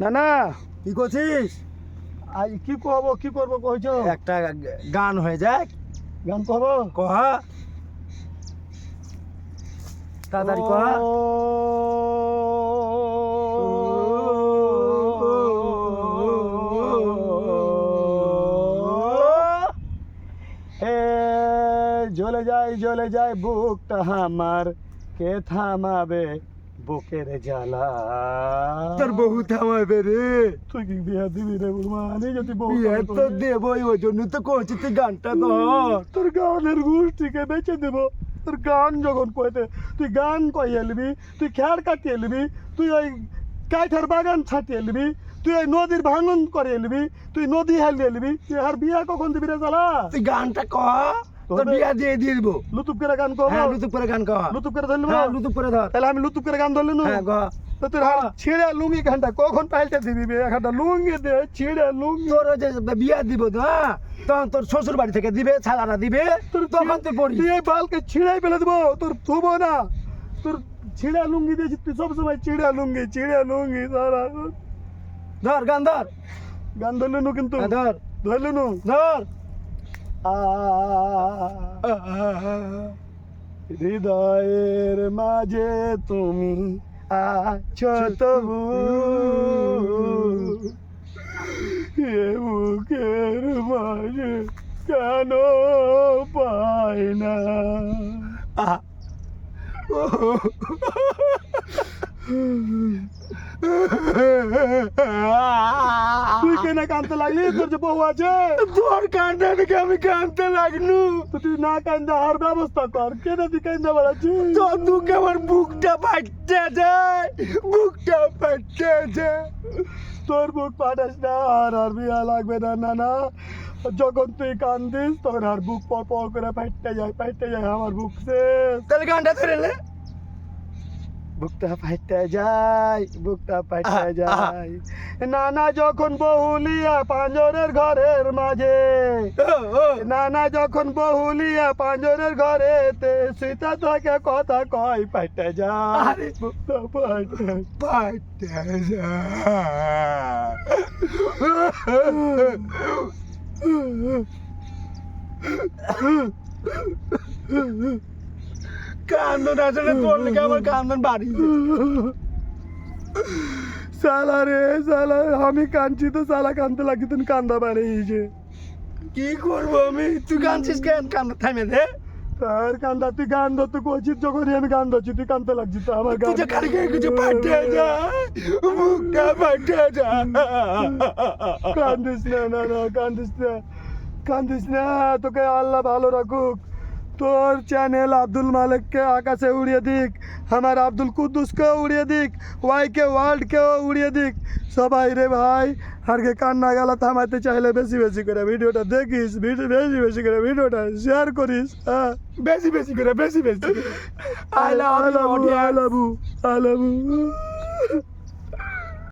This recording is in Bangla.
না না কি করছিস? আজ কি করব কি করব কইছো? একটা গান হয়ে যাক। গান করব? কহা। তাড়াতাড়ি কহা। এ জ্বলে যায় জ্বলে যায় বুকটা আমার। কে থামাবে? বুকের জ্বালা। তোর বহু থামাবে রে। তুই কি বিয়া দিবি রে মানে যদি বিয়ে তো দেবই ওই জন্য তো করছি তুই গানটা ধর। তোর গানের গোষ্ঠীকে বেঁচে দেবো। তোর গান যখন কইতে তুই গান কইয়ে নিবি তুই খ্যার কাটিয়ে নিবি তুই ওই কাঠের বাগান ছাটিয়ে নিবি তুই ওই নদীর ভাঙন করে নিবি তুই নদী হালিয়ে নিবি তুই আর বিয়া কখন দিবি রে চালা তুই গানটা কহ তোর বিয়া দিয়ে দিয়ে দিব। লুতুপ করে গান করব হ্যাঁ লুতুপ করে গান কহ লুতুপ করে ধরলি হ্যাঁ লুতুপ করে ধর। তাহলে আমি লুতুপ করে গান ধরলি নু? হ্যাঁ কহ তো তোর হাত ছিঁড়ে লুঙ্গি ঘণ্টা কখন পাল্টে দিবি একটা লুঙ্গি দে ছিঁড়ে লুঙ্গি। তোর যে বিয়া দিব তো হ্যাঁ তখন তোর শ্বশুর বাড়ি থেকে দিবে ছালারা দিবে তখন তুই পড়ি এই বালকে ছিঁড়াই ফেলে দেবো তোর থুবো না। তোর ছিঁড়া লুঙ্গি দিয়েছি তুই সবসময় ছিঁড়া লুঙ্গি ছিঁড়া লুঙ্গি সারা ধর গান ধর। গান ধরলি কিন্তু? ধর। ধরলি ধর। হৃদয়ের মাঝে তুমি আছো তবু এ বুকের মাঝে কেন পাই না আহা। তুই কেন কানতে লাগলি তোর যে বউ আছে তোর কান্না দেখে আমি কানতে লাগনু তো তুই না কান্দা আর ব্যবস্থা কর কেন তুই কান্দা বেড়াচ্ছিস তো তোকে আমার বুকটা ফাটতে যায় বুকটা ফাটতে যায় তোর বুক পাঠাস না আর আর বিয়া লাগবে না না না যখন তুই কান্দিস তখন আর বুক পর পর করে ফাইটতে যায় ফাইটতে যায় আমার বুক শেষ তাহলে গানটা ধরে নে বুকটা ফাইটতে যায় বুকটা ফাইটতে আহা, যায় নানা যখন বহুলিয়া পাঁজরের ঘরের মাঝে। নানা যখন বহুলিয়া পাঁজরের ঘরেতে সীতা থাকে কথা কয় ফাইটতে যায়। বুকটা ফাইটতে ফাটতে কান্দন আসলে তোর লেগে আমার কান্দন বাড়ি? সালা রে সালা আমি কাঁদছি তো সালা কানতে লাগছি তুমি কান্দা বাড়িয়েছে কি করব আমি? তুই কাঁদছিস কেন? কান্দ থামে দে। তার কান্দা তুই গান ধরতে করছিস যখনই আমি গান ধরছি তুই কানতে লাগছিস তো আমার গান খালি গায়ে কিছু ফাটে যায় মুখটা ফাটে যায় কান্দিস না না না কান্দিস না কান্দিস না তোকে আল্লাহ ভালো রাখুক। তোর চ্যানেল আব্দুল মালিককে আকাশে উড়িয়ে দিক আমার আব্দুল কুদ্দুসকেও উড়িয়ে দিক ওয়াইকে ওয়ার্ল্ডকেও উড়িয়ে দিক সবাই রে ভাই আরকে কান্না গেলা থামাতে চাইলে বেশি বেশি করে ভিডিওটা দেখিস ভিডিও বেশি বেশি করে ভিডিওটা শেয়ার করিস হ্যাঁ বেশি বেশি করে বেশি বেশি I love I love you, I